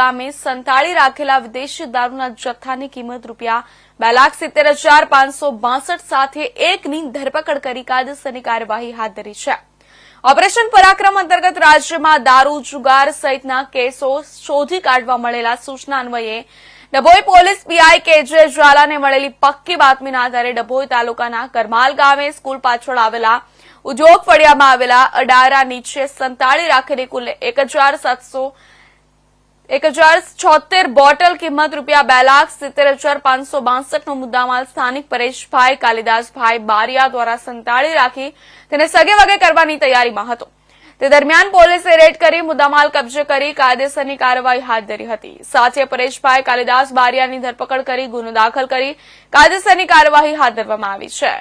ગામે સંતાળી રાખેલા વિદેશી દારૂના જથ્થાની કિંમત રૂપિયા બે લાખ સિત્તેર હજાર પાંચસો બાસઠ સાથે એકની ધરપકડ કરી કાયદેસરની કાર્યવાહી હાથ ધરી છે. ઓપરેશન પરાક્રમ અંતર્ગત રાજ્યમાં દારૂ જુગાર સહિતના કેસો શોધી કાઢવા મળેલા સૂચના અન્વયે ડભોઈ પોલીસ પીઆઈ કેજે જ્વાલાને મળેલી પક્કી બાતમીના આધારે ડભોઈ તાલુકાના કરમાલ ગામે સ્કૂલ પાછળ આવેલા ઉદ્યોગ ફળિયામાં આવેલા અડારા નીચે સંતાળી રાખેલી કુલ એક હજાર સાતસો એક હજાર છોતેર બોટલ કિંમત રૂપિયા બે લાખ સિત્તેર હજાર પાંચસો બાસઠનો મુદ્દામાલ સ્થાનિક પરેશભાઈ કાલિદાસભાઈ બારિયા દ્વારા સંતાડી રાખી તેને સગે વગે કરવાની તૈયારીમાં હતો. તે દરમિયાન પોલીસે રેડ કરી મુદ્દામાલ કબજે કરી કાયદેસરની કાર્યવાહી હાથ ધરી હતી. સાથે પરેશભાઈ કાલિદાસ બારિયાની ધરપકડ કરી ગુનો દાખલ કરી કાયદેસરની કાર્યવાહી હાથ ધરવામાં આવી છે.